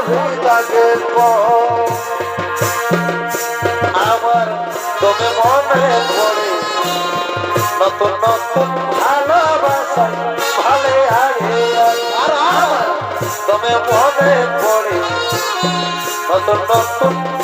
ভুলাতে আমার তোকে মনে পড়ে নতুন নতুন ভালোবাসা ভালে হারে আর আমার তোমে মনে পড়ে নতুন নতুন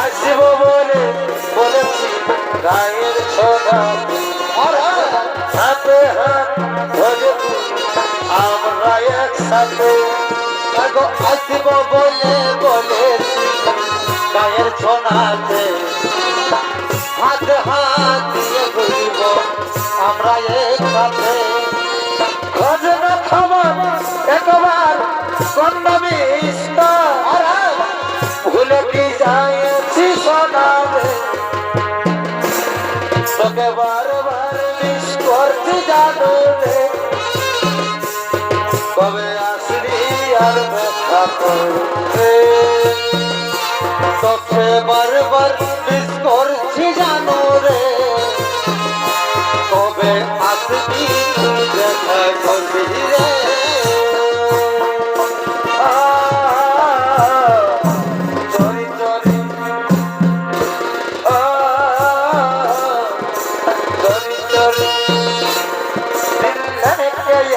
আসব বলে বলেছি, গায়ের ছোটা হাতে হাত ধরে। আমরা একসাথে আসব বলে বলেছি, গায়ের ছোনাতে হাত আমরা একসাথে। ভজনা খবর একবার কন্যামি ভুলে কি যাইছি সোনামে? তোকে বারবার মিস করতে জানো কবে আসলি আর দেখা জানো ಿಲ್ಲರೆಯ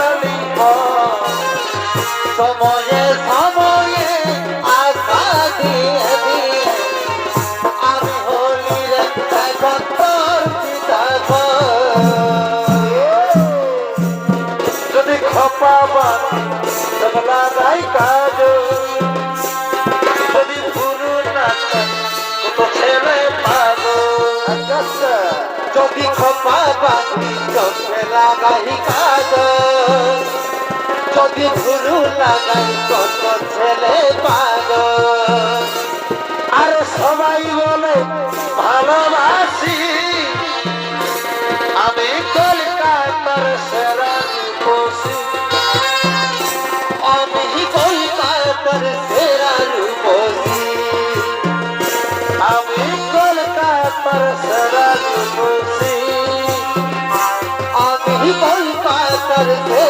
চলিব সময়ে সময়ে আশা দিয়ে দিয়ে আমি হলি রেখা কত্তর যদি খপাবা জগলা রাই কাজ। যদি গুরু না ছেলে পাবো। আচ্ছা, আচ্ছা। যদি খ বানি তবলা গাই কাজ যদি গুরু লাগাই কত ছেলে পাগো আর সবাই বলে ভালোবাসি আমি কলকাতার সেরা রূপসী আমি কলকাতার সেরা রূপসী আমি কলকাতার সেরা রূপসী পাতার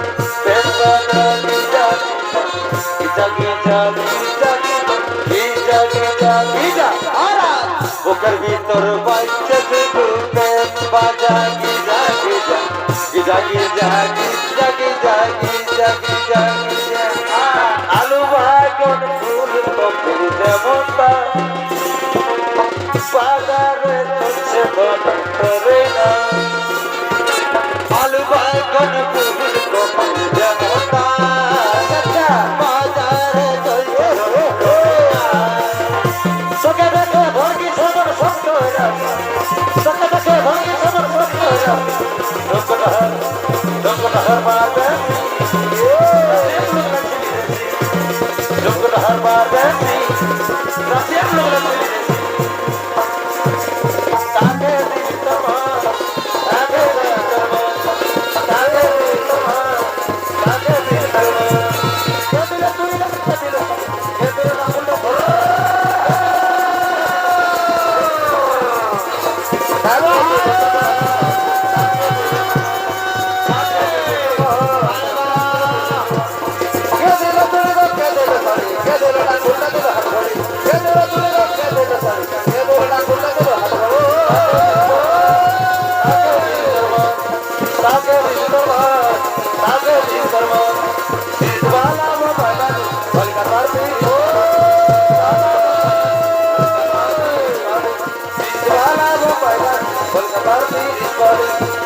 গিজা গিজা গিজা গিজা গিজা আরা বুকের ভিতর শুধু বেদ বাজা গিজা গিজা গিজা গিজা গিজা গিজা গিজা গিজা গিজা আলু ভাজন ফুল তো দেবতা বাজারে চলছে করে না Gracias. Thank.